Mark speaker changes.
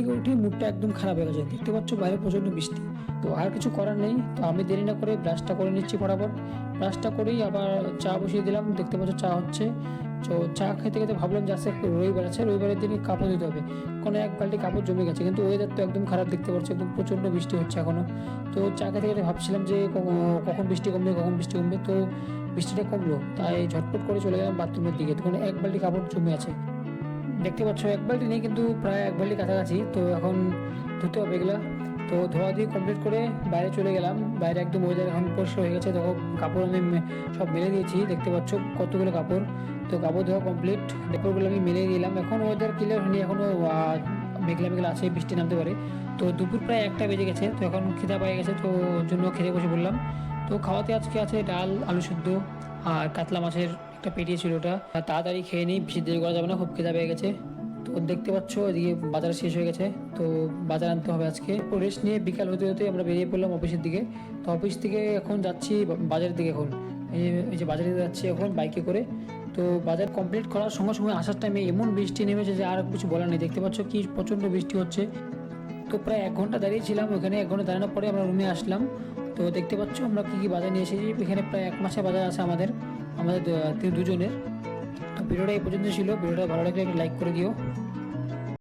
Speaker 1: থেকে উঠে মুডটা একদম খারাপ হয়ে গেছে। দেখতে পাচ্ছ বাইরে প্রচণ্ড বৃষ্টি। তো আর কিছু করার নেই। তো আমি দেরি না করে ব্রাশটা করে নিচ্ছি বরাবর। ব্রাশটা করেই আবার চা বসিয়ে দিলাম। দেখতে পাচ্ছ চা হচ্ছে। তো চা খেতে খেতে ভাবলাম যে আজকে রবিবার আছে। রবিবারের দিনই কাপড় দিতে হবে। কোনো এক বালতি কাপড় জমে গেছে। কিন্তু ওয়েদার তো একদম খারাপ দেখতে পাচ্ছ। একদম প্রচণ্ড বৃষ্টি হচ্ছে এখনও তো চা খেতে খেতে ভাবছিলাম যে কখন- বৃষ্টি কমবে, কখন বৃষ্টি কমবে। তো বৃষ্টিটা কমলো। তাই ঝটপট করে চলে গেলাম বাথরুমের দিকে। তখন এক বালতি কাপড় জমে আছে। দেখতে পাচ্ছ, এক বালতি নেই কিন্তু প্রায় এক বালতি কাছাকাছি। তো এখন ধুতে হবে এগুলো। তো ধোয়া দিয়ে কমপ্লিট করে বাইরে চলে গেলাম। বাইরে একদম ওয়েদার এখন পরিষ্কার হয়ে গেছে। তখন কাপড় আমি সব মেলে দিয়েছি। দেখতে পাচ্ছ কতগুলো কাপড়। তো কাপড় ধোয়া কমপ্লিট কাপড়গুলো আমি মেলে দিলাম এখন ওয়েদার ক্লিয়ার হয়নি। এখনও মেঘলা মেঘলা আছে, বৃষ্টি নামতে পারে। তো দুপুর প্রায় একটা বেজে গেছে। তো এখন খিদা পেয়ে গেছে। তো জন্য খেতে বসে বললাম তো খাওয়াতে আজকে আছে ডাল, আলু সেদ্ধ আর কাতলা মাছের একটা পেটিয়ে ছিল ওটা। তাড়াতাড়ি খেয়ে নিই, বেশি দেরি করা যাবে না, খুব খিদা পেয়ে গেছে। তো দেখতে পাচ্ছ, এদিকে বাজার শেষ হয়ে গেছে। তো বাজার আনতে হবে আজকে। তো রেস্ট নিয়ে বিকাল হতে হতে আমরা বেরিয়ে পড়লাম অফিসের দিকে। তো অফিস থেকে এখন যাচ্ছি বাজারের দিকে এখন। এই যে বাজারে যাচ্ছি এখন বাইকে করে। তো বাজার কমপ্লিট করার সঙ্গে সঙ্গে আসার টাইমে এমন বৃষ্টি নেমেছে যে আর কিছু বলার নেই। দেখতে পাচ্ছ কি প্রচণ্ড বৃষ্টি হচ্ছে। তো প্রায় এক ঘণ্টা দাঁড়িয়েছিলাম ওখানে এক ঘণ্টা দাঁড়ানোর পরে আমরা রুমে আসলাম। তো দেখতে পাচ্ছ আমরা কী কী বাজার নিয়ে এসেছি। এখানে প্রায় এক মাসের বাজার আছে আমাদের। আমাদের দুজনের। ভিডিওটা এই পর্যন্ত ছিল। ভিডিওটা ভালো লাগলে লাইক করে দিও।